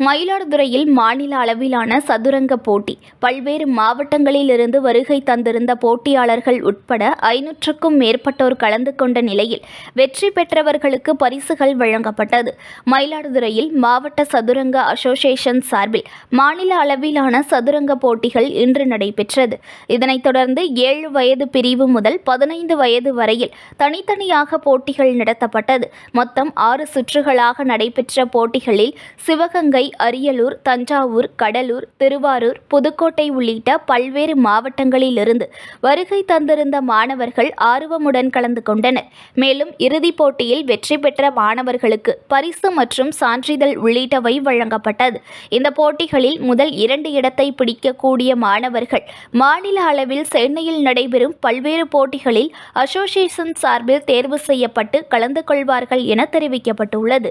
மயிலாடுதுறையில் மாநில அளவிலான சதுரங்க போட்டி. பல்வேறு மாவட்டங்களிலிருந்து வருகை தந்திருந்த போட்டியாளர்கள் உட்பட ஐநூற்றுக்கும் மேற்பட்டோர் கலந்து கொண்ட நிலையில் வெற்றி பெற்றவர்களுக்கு பரிசுகள் வழங்கப்பட்டது. மயிலாடுதுறையில் மாவட்ட சதுரங்க அசோசியேஷன் சார்பில் மாநில அளவிலான சதுரங்க போட்டிகள் இன்று நடைபெற்றது. இதனைத் தொடர்ந்து ஏழு வயது பிரிவு முதல் பதினைந்து வயது வரையில் தனித்தனியாக போட்டிகள் நடத்தப்பட்டது. மொத்தம் ஆறு சுற்றுகளாக நடைபெற்ற போட்டிகளில் சிவகங்கை அரியலூர் தஞ்சாவூர் கடலூர் திருவாரூர் புதுக்கோட்டை உள்ளிட்ட பல்வேறு மாவட்டங்களிலிருந்து வருகை தந்திருந்த மாணவர்கள் ஆர்வமுடன் கலந்து கொண்டனர். மேலும் இறுதிப் போட்டியில் வெற்றி பெற்ற மாணவர்களுக்கு பரிசு மற்றும் சான்றிதழ் உள்ளிட்டவை வழங்கப்பட்டது. இந்த போட்டிகளில் முதல் இரண்டு இடத்தை பிடிக்கக்கூடிய மாணவர்கள் மாநில அளவில் சென்னையில் நடைபெறும் பல்வேறு போட்டிகளில் அசோசியேஷன் சார்பில் தேர்வு செய்யப்பட்டு கலந்து கொள்வார்கள் என தெரிவிக்கப்பட்டுள்ளது.